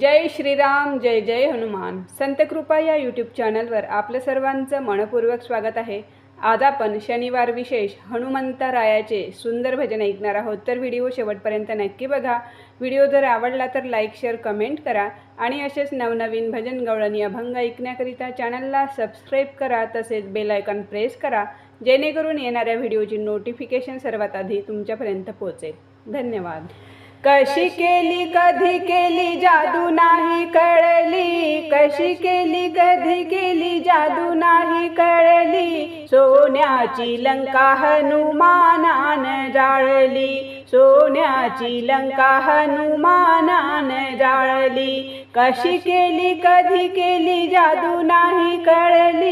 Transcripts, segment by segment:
जय श्रीराम जय जय हनुमान. संतकृपा या यूट्यूब चॅनलवर आपलं सर्वांचं मनपूर्वक स्वागत आहे. आज आपण शनिवार विशेष हनुमंतरायाचे सुंदर भजन ऐकणार आहोत. तर व्हिडिओ शेवटपर्यंत नक्की बघा. व्हिडिओ जर आवडला तर लाईक शेअर कमेंट करा आणि असेच नवनवीन भजन गवळणी अभंग ऐकण्याकरिता चॅनलला सबस्क्राईब करा. तसेच बेलायकन प्रेस करा. जेणेकरून येणाऱ्या व्हिडिओची नोटिफिकेशन सर्वात आधी तुमच्यापर्यंत पोहोचेल. धन्यवाद. कशी केली कधी केली जादू नाही कळली. कशी केली कधी केली जादू नाही कळली. सोन्याची लंका हनुमानान जाळली. सोन्याची लंका हनुमानान जाळली. कशी केली कधी केली जादू नाही कळली.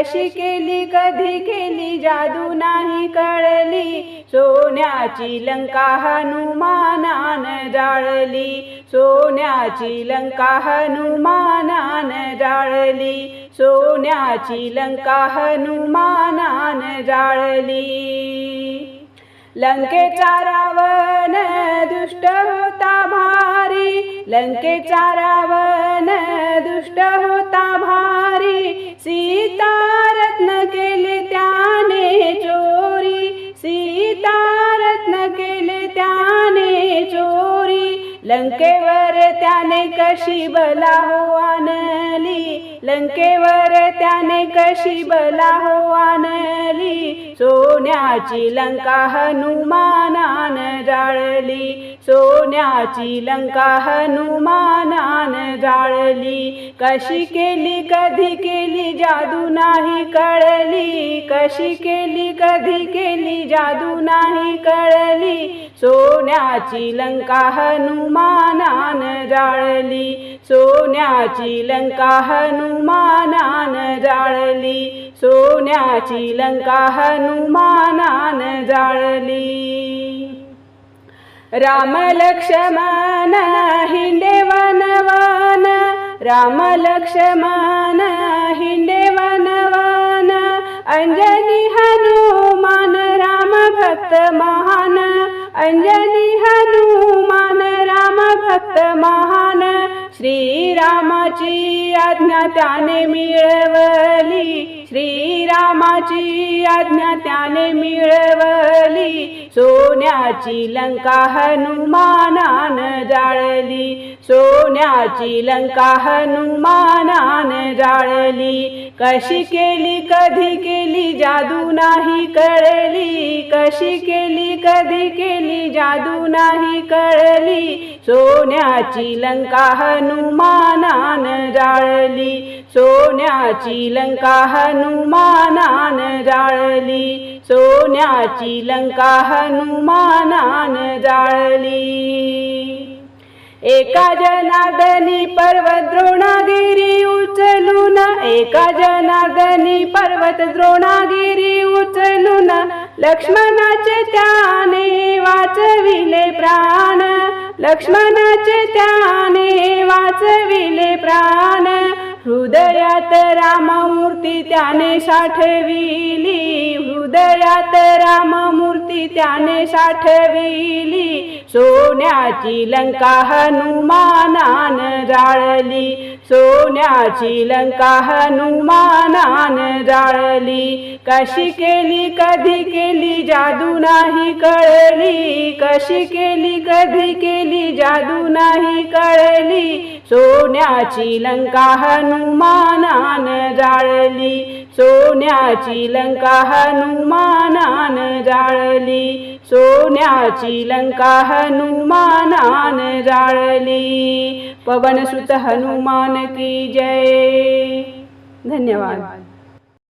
कशी केली कधी केली जादू नाही कळली. सोन्याची लंका हनुमानान जाळली. सोन्याची लंका हनुमानान जाळली. सोन्याची लंका हनुमानान जाळली. लंकेचा रावण दुष्ट लंकेचा रावण दुष्ट होता भारी. सीता रत्न केले त्याने चोरी. सीता रत्न केले त्याने चोरी. लंकेवर त्याने कशी बला हो आणली लंकेवर त्याने कशी बला हो आणली सोन्याची लंका हनुमानान जाळली. सोन्याची लंका हनुमाना जाळली कशी केली कधी केली जादू नाही कळली? कशी केली कधी केली जादू नाही कळली? सोन्याची लंका हनुमानान जाळली. सोन्याची लंका हनुमानान जाळली. सोन्याची लंका हनुमानान जाळली. राम लक्ष्मण हिंडे वनवान राम लक्ष्मण वनवन अंजनी हनुमान राम भक्त महान अंजनी हनुमान राम भक्त महान श्रीरामाची आज्ञा त्याने मिळवली रामाची आज्ञा त्याने मिळवली. सोन्याची लंका हनुमानान जाळली. सोन्याची लंका हनुमानान जाळली. कशी केली कधी केली जादू नाही कळली. कशी केली कधी केली जादू नाही कळली? सोन्याची लंका हनुमानान जाळली. सोन्याची लंका हनुमानान जाळली. सोन्याची लंका हनुमानान जाळली. एका जनादनी पर्वत एका जनार्दनी पर्वत द्रोणागिरी उचलून लक्ष्मणाचे त्याने वाचविले प्राण. लक्ष्मणाचे त्याने वाचविले प्राण. हृदयात राममूर्ती त्याने साठविली. हृदयात राममूर्ती त्याने साठविली. सोन्याची लंका हनुमानान जाळली. सोन्याची लंका हनुमानान जाळली. कशी केली कधी केली जादू नाही कळली. कशी केली कधी केली जादू नाही कळली. सोन्याची लंका हनुमानान जाळली. सोन्याची लंका हनुमानान जाळली. सोन्याची लंका हनुमानान जाळली. पवन सुत हनुमान की जय. धन्यवाद.